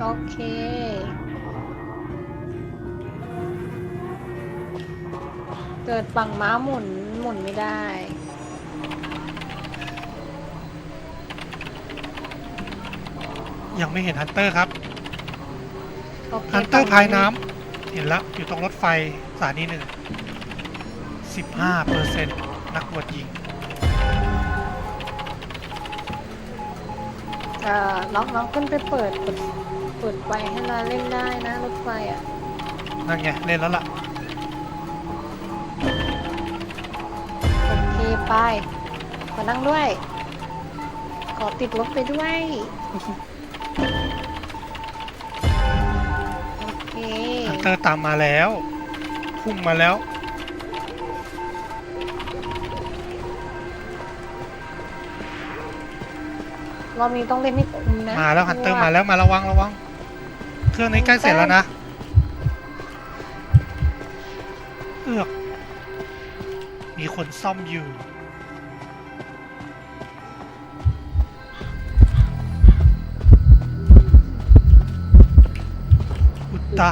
โอเค เกิดฝั่งม้าหมุน หมุนไม่ได้ยังไม่เห็นฮันเตอร์ครับโอเคฮันเตอร์ฝั่งพายน้ำ เห็นแล้วอยู่ตรงรถไฟสถานีหนึ่งสิบห้าเปอร์เซ็นต์นักบวชหญิงเอ่อน้องน้องขึ้นไปเปิด เปิดเปิดไฟให้เราเล่นได้นะรถไฟอะ นั่นไงเล่นแล้วล่ะ โอเคไป ขอนั่งด้วย ขอติดรถไปด้วย โอเค ฮันเตอร์ตามมาแล้ว พุ่งมาแล้ว รอบนี้ต้องเล่นให้คุ้มนะมาแล้วฮันเตอร์มาแล้วมาระวังระวังเค รื่องนี้ใกล้เสร็จแล้วนะเอือกมีคนซ่อมอยู่ อุตตะ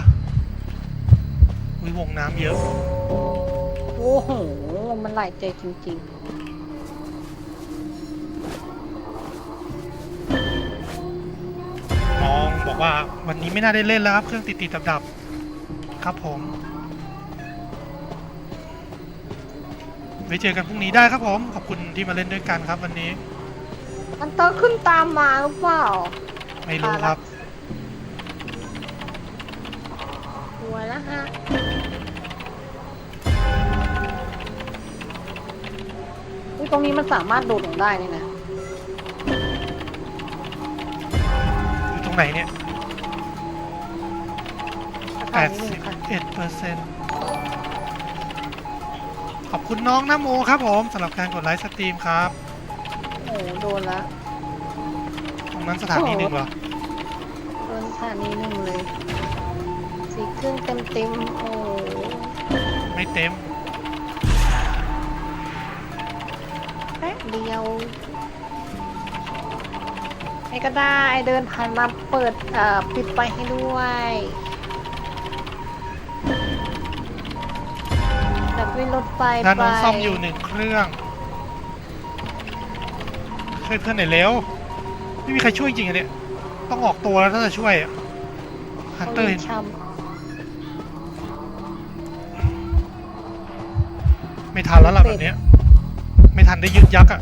วิวงน้ำเยอะ โอ้โห มันไหลายใจจริงน้ ว่าวันนี้ไม่น่าได้เล่นแล้วครับ เครื่องติดติดดับดับๆครับผมไว้เจอกันพรุ่งนี้ได้ครับผม ขอบคุณที่มาเล่นด้วยกันครับวันนี้ๆมันต้องขึ้นตามมาหรือเปล่าไม่รู้ครับกลัวแล้วฮะอุ๊ยตรงนี้มันสามารถโดดลงได้นี่นะ อยู่ตรงไหนเนี่ย ทางนี้หนึ่งค่ะ81เปอร์เซ็นต์ขอบคุณน้องน้ำโมครับผมสำหรับการกดไลค์สตรีมครับ โอ้โหโดนละตรงนั้นสถานีหนึ่งเหรอโดนสถานีหนึ่งเลยสีเครื่องเต็มเต็มๆโอ้โหไม่เต็ม แป๊บเดียวไอ้ก็ได้เดินผ่านมาเปิดเอ่อปิดไฟให้ด้วย วิ่งรถไฟด้านไปโน้นซ่อมอยู่หนึ่งเครื่องช่วยเพื่อนหน่อยเร็วไม่มีใครช่วยจริงๆอะเนี่ยต้องออกตัวแล้วถ้าจะช่วยอะฮันเตอร์เห็นช้ไม่ทันแล้วล่ะแบบเนี้ย ไม่ทันได้ยึดยักษ์อะ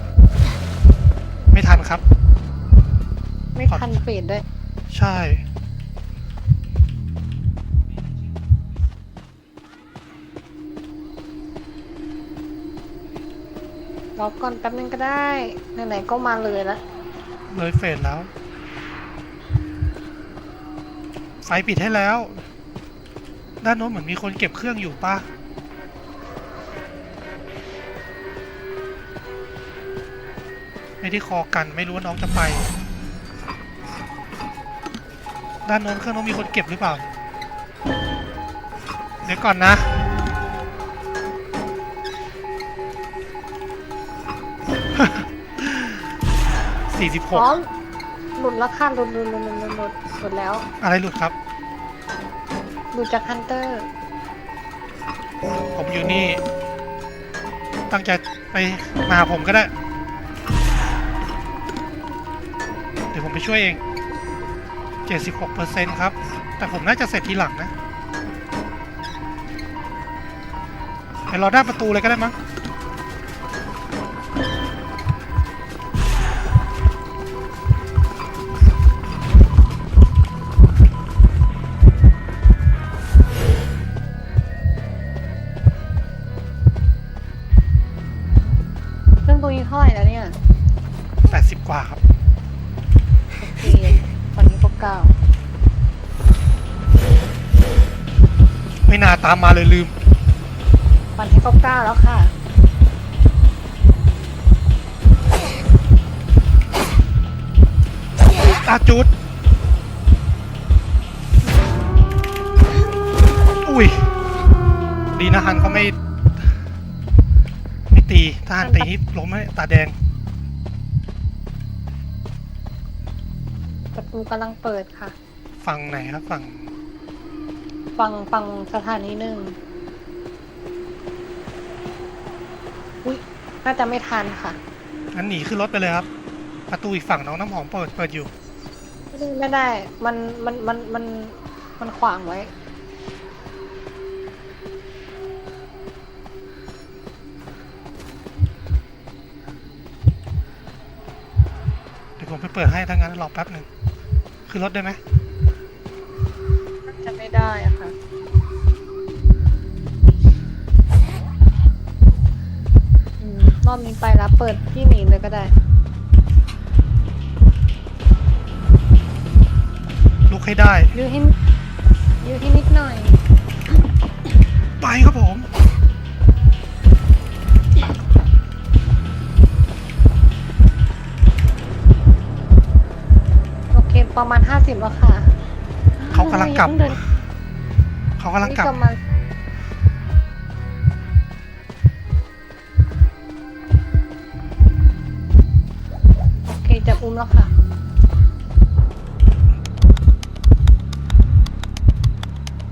ไม่ทันครับำไม่ทันเฟดด้วย ใช่ รอก่อนแป๊บนึงก็ได้ไหนๆก็มาเลยละเลยเฟดแล้ว ไฟปิดให้แล้ว ด้านโน้นเหมือนมีคนเก็บเครื่องอยู่ปะไม่ได้คอกันไม่รู้ว่าน้องจะไป ด้านโน้นเครื่องโน้นมีคนเก็บหรือเปล่า เดี๋ยวก่อนนะ สี่สิบหพกร้อมหลุดแล้วค่ะหลุดหลุดหลุดหลุดหลุดหลุดหลุดแล้วอะไรหลุดครับ หลุดจากฮันเตอร์ ผมอยู่นี่ ตั้งใจไปมาหาผมก็ได้ เดี๋ยวผมไปช่วยเอง 76%ครับ แต่ผมน่าจะเสร็จทีหลังนะเดี๋ยวรอด้านประตูเลยก็ได้มั้ง เรื่องตรงนี้เท่าไหร่แล้วเนี่ย80กว่าครับ โอเคตอนนี้ก็เก้าไม่น่าตามมาเลยลืม ตอนนี้ก็เก้าแล้วค่ะอาจุด อุ้ย ดีนะฮันเขาไม่ ไม่ตีถ้าฮันตีนี่ล้มไม่ตาแดง ประตูกำลังเปิดค่ะไฟฝั่งไหนครับฝั่งฟังฟังสถานีหนึ่งอุ้ยน่าจะไม่ทันค่ะงั้นหนีขึ้นรถไปเลยครับ ประตูอีกฝั่งน้องน้ำหอมเปิดเปิดอยู่ ไม่ได้ไม่ได้ มันมันมันมันมันขวางไว้ ผมไปเปิดให้ถ้างั้นรอแป๊บหนึ่งขึ้นรถได้ไหมน่าจะไม่ได้อะค่ะ อืมรอบนี้ไปแล้วเปิดที่หนีเลยก็ได้ ลุกให้ได้ยืดให้ ประมาณห้าสิบแล้วค่ะเขากำลังกลับเดินเขากำลังกลับ นี่ประมาณโอเคจะอุ้มแล้วค่ะ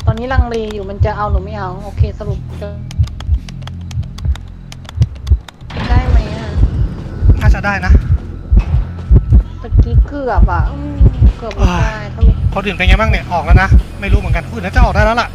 ตอนนี้ลังเลอยู่มันจะเอาหรือไม่เอา โอเคสรุปจะได้ไหมอะ น่าจะได้นะ ตะกี้เกือบอะอืม เกือบไม่ได้สรุปคนอื่นเป็นไงบ้างเนี่ย ออกแล้วนะ ไม่รู้เหมือนกันคนอื่นน่าจะออกได้แล้วล่ะ